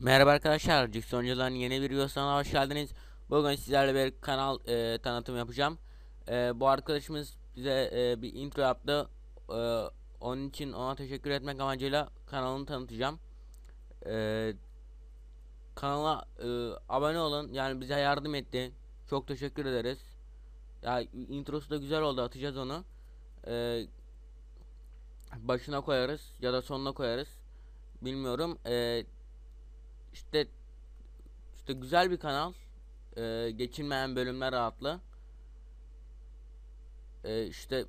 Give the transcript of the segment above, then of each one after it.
Merhaba arkadaşlar, Diksiyoncuların yeni bir videosuna hoş geldiniz. Bugün sizlerle bir kanal e, tanıtım yapacağım. E, bu arkadaşımız bize e, bir intro yaptı. E, onun için ona teşekkür etmek amacıyla kanalını tanıtacağım. E, kanala e, abone olun, yani bize yardım etti. Çok teşekkür ederiz. Ya introsu da güzel oldu, atacağız onu. E, başına koyarız ya da sonuna koyarız. Bilmiyorum. E, işte işte güzel bir kanal. Ee, geçilmeyen bölümler adlı. Ee, işte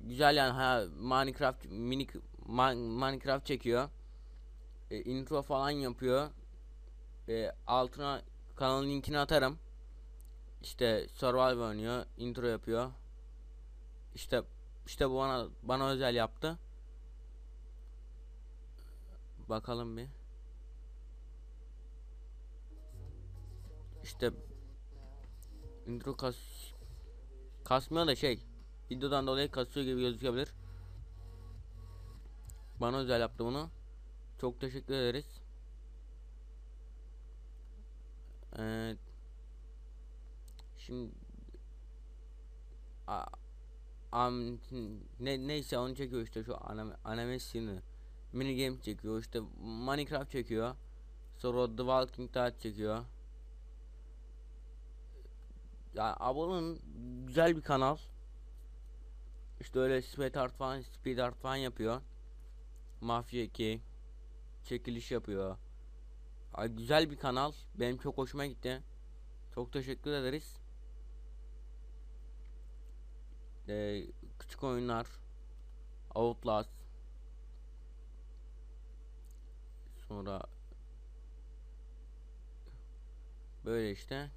güzel yani ha, Minecraft minik Minecraft çekiyor. Ee, intro falan yapıyor. Ee, altına kanalın linkini atarım. İşte survival oynuyor, intro yapıyor. İşte işte bu bana bana özel yaptı. Bakalım bir. İşte intro kas kasmıyor da şey videodan dolayı kasıyor gibi gözükebilir. Bana özel yaptı bunu. Çok teşekkür ederiz. Evet. Şimdi A, am, ne neyse onu çekiyor işte şu anime animesini mini game çekiyor işte Minecraft çekiyor sonra The Walking Dead çekiyor ya abone olun güzel bir kanal. İşte öyle speed art falan, speed art falan yapıyor. Mafya 2 çekiliş yapıyor. Ay, güzel bir kanal. Benim çok hoşuma gitti. Çok teşekkür ederiz. Ee, küçük oyunlar Outlast sonra böyle işte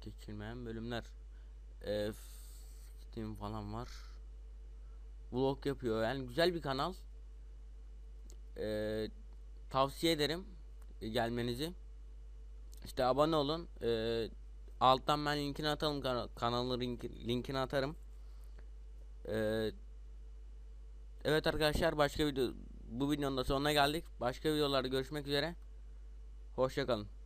geçilmeyen bölümler. Ee, Steam falan var. Vlog yapıyor. Yani güzel bir kanal. Ee, tavsiye ederim e, gelmenizi. İşte abone olun. Ee, alttan ben linkini atalım kana kanalın linki, linkini atarım. Ee, evet arkadaşlar başka video bu videonun da sonuna geldik. Başka videolarda görüşmek üzere. Hoşçakalın.